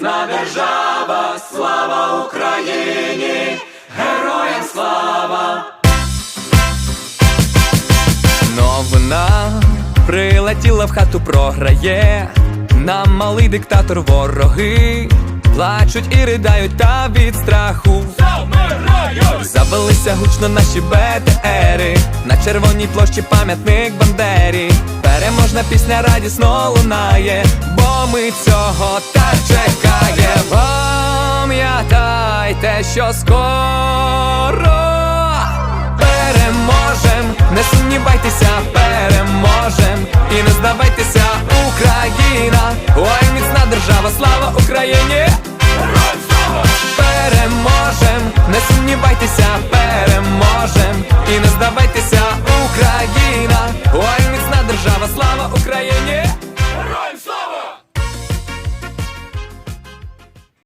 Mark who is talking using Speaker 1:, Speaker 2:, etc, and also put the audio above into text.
Speaker 1: міцна держава, слава Україні, героям слава. Новина прилетіла в хату, програє. Нам малий диктатор вороги плачуть і ридають та від страху. Завелися гучно наші БТРи На червоній площі пам'ятник Бандері Переможна пісня радісно лунає, бо ми цього так чекаємо те, що скоро переможем, не сумнівайтеся, переможем. І не здавайтеся, Україна, ой, міцна держава, слава Україні, переможем, не сумнівайтеся, переможем. І не здавайтеся, Україна, ой, міцна держава, слава Україні, героям слава!